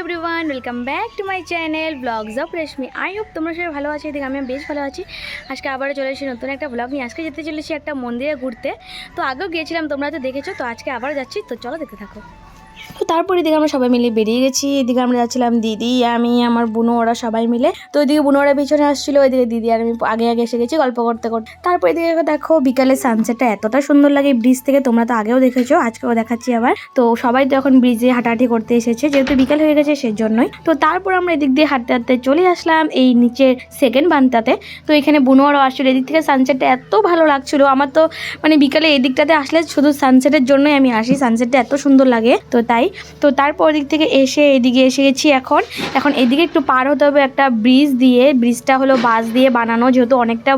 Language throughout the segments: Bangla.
Everyone welcome back to my channel blogs of Reshmi I hope তোমরা সবাই ভালো আছি, এদিকে আমি বেশ ভালো আছি। আজকে আবারও চলে এসেছি নতুন একটা ব্লগ নিয়ে। আজকে যেতে চলেছি একটা মন্দিরে ঘুরতে। তো আগেও গিয়েছিলাম, তোমরা তো দেখেছ, তো আজকে আবার যাচ্ছি। তো চলো দেখতে থাকো। তো তারপর এদিকে আমরা সবাই মিলে বেরিয়ে গেছি। এদিকে আমরা যাচ্ছিলাম দিদি, আমি, আমার বুনো, ওরা সবাই মিলে। তো ওইদিকে বুনো ওরা পিছনে আসছিল ওইদিকে দিদি আর আমি আগে আগে এসে গেছি গল্প করতে করতে। তারপর এদিকে দেখো বিকালে সানসেটটা এতটা সুন্দর লাগে। ব্রিজ থেকে তোমরা তো আগেও দেখেছ, আজকেও দেখাচ্ছি আবার। তো সবাই তো এখন ব্রিজে হাঁটাহাঁটি করতে এসেছে, যেহেতু বিকাল হয়ে গেছে সেজন্যই। তো তারপর আমরা এদিক দিয়ে হাঁটতে হাঁটতে চলে আসলাম এই নিচের সেকেন্ড বান্তাতে তো এখানে বুনোয়ারও আসছিল, এদিক থেকে সানসেটটা এত ভালো লাগছিল। আমার তো মানে বিকালে এদিকটাতে আসলে শুধু সানসেটের জন্যই আমি আসি। সানসেটটা এত সুন্দর লাগে। তো তাই। তো তারপর দিক থেকে এসে এদিকে এসে গেছি এখন। এখন এদিকে একটু পার হতে হবে একটা ব্রিজ দিয়ে। ব্রিজটা হলো বাঁশ দিয়ে বানানো, যেহেতু অনেকটা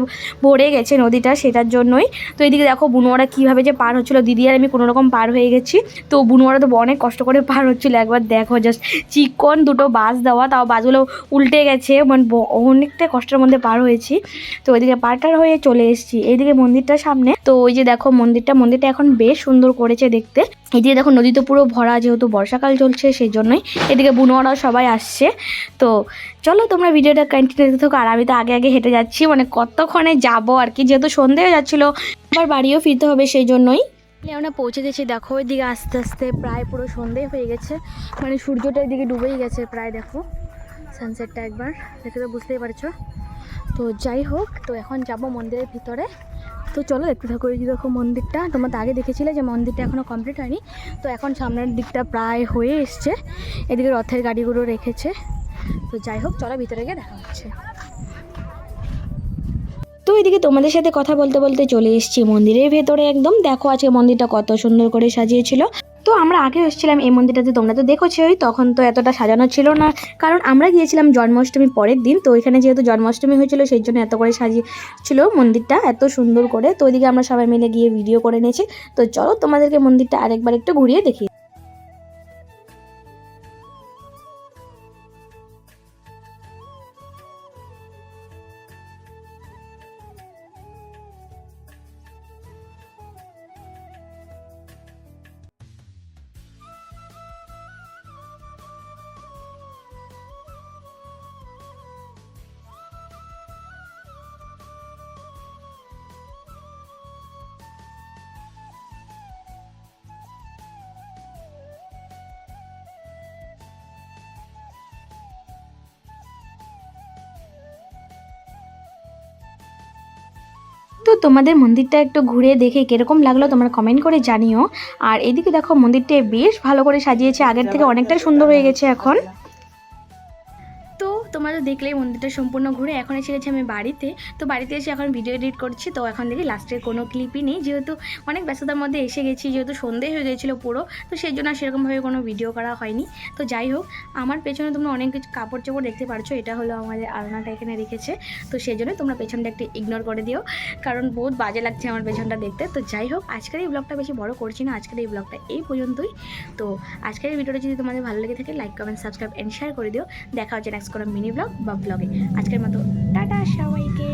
ভরে গেছে নদীটা সেটার জন্যই। তো এদিকে দেখো বুনোয়ারা কীভাবে যে পার হচ্ছিল। দিদি আর আমি কোনো রকম পার হয়ে গেছি। তো বুনোয়ারা তো অনেক কষ্ট করে পার হচ্ছিল। একবার দেখো জাস্ট চিকন দুটো বাস দেওয়া, তাও বাসগুলো উল্টে গেছে। মানে অনেকটা কষ্টের মধ্যে পার হয়েছি। তো ওইদিকে পারটার হয়ে চলে এসেছি। এইদিকে মন্দিরটার সামনে। তো ওই যে দেখো মন্দিরটা মন্দিরটা এখন বেশ সুন্দর করেছে দেখতে। এদিকে দেখো নদী তো পুরো ভরা যেহেতু বর্ষাকাল চলছে সেই জন্যই এদিকে বুনোয়ারাও সবাই আসছে। তো চলো তোমরা ভিডিওটা কন্টিনিউ থাকো, আর আমি তো আগে আগে হেঁটে যাচ্ছি মানে কতক্ষণে যাব আর কি? যেহেতু সন্ধে হয়ে যাচ্ছিল, আবার বাড়িও ফিরতে হবে সেই জন্যই আমরা পৌঁছে গেছি, দেখো ওইদিকে আস্তে আস্তে প্রায় পুরো সন্ধে হয়ে গেছে। মানে সূর্যটা এদিকে ডুবেই গেছে প্রায়, দেখো। সানসেটটা একবার, দেখে তো বুঝতেই পারছ। তো যাই হোক, তো এখন যাব মন্দিরের ভিতরে। তো চলো দেখতে থাকো এই দেখো মন্দিরটা। তোমরা তো আগে দেখেছিলে যে মন্দিরটা এখনও কমপ্লিট হয়নি। তো এখন সামনের দিকটা প্রায় হয়ে এসছে। এদিকে রথের গাড়িগুলো রেখেছে। তো যাই হোক, চলো ভিতরে গিয়ে দেখা হচ্ছে। তো এদিকে তোমাদের সাথে কথা বলতে বলতে চলে এসেছি মন্দিরের ভেতরে একদম। দেখো আজকে মন্দিরটা কত সুন্দর করে সাজিয়েছিল। তো আমরা আগে এসেছিলাম এই মন্দিরটাতে, তোমরা তো দেখোছোই, তখন তো এতটা সাজানো ছিল না। কারণ আমরা গিয়েছিলাম জন্মাষ্টমী পরের দিন, তো এখানে যেহেতু জন্মাষ্টমী হয়েছিল, সেই জন্য এত করে সাজিয়েছিল মন্দিরটা, এত সুন্দর করে। তো ওইদিকে আমরা সবাই মিলে গিয়ে ভিডিও করে নিয়েছি। তো চলো তোমাদেরকে মন্দিরটা আরেকবার একটু ঘুরিয়ে দেখি তো তোমাদের মন্দিরটা একটু ঘুরে দেখে কীরকম লাগল তোমরা কমেন্ট করে জানিও। আর এদিকে দেখো মন্দিরটা বেশ ভালো করে সাজিয়েছে, আগের থেকে অনেকটাই সুন্দর হয়ে গেছে এখন। তোমরা তো দেখলেই মন্দিরটা সম্পূর্ণ ঘুরে এখন এসে গেছি আমি বাড়িতে। তো বাড়িতে এসে এখন ভিডিও এডিট করছি, তো এখন দেখি লাস্টের কোনো ক্লিপই নেই। যেহেতু অনেক ব্যস্ততার মধ্যে এসে গেছি, যেহেতু সন্ধে হয়ে গেছিল পুরো, তো সেই জন্য সেরকমভাবে কোনো ভিডিও করা হয়নি। তো যাই হোক, আমার পেছনে তোমরা অনেক কিছু কাপড় চোপড় দেখতে পারছ, এটা হলো আমাদের আলনাটা এখানে রেখেছে। তো সেই জন্য তোমরা পেছনটা একটু ইগনোর করে দিও, কারণ বহুত বাজে লাগছে আমার পেছনটা দেখতে। তো যাই হোক, আজকের এই ব্লগটা বেশি বড় করছি না, আজকের এই ব্লগটা এই পর্যন্তই। তো আজকের এই ভিডিওটা যদি তোমাদের ভালো লেগে থাকে like comment subscribe and share করে দিও। দেখা হচ্ছে নেক্সট কোনো মিনি ব্লগ বা ব্লগে আজকের মতো টাটা সবাইকে।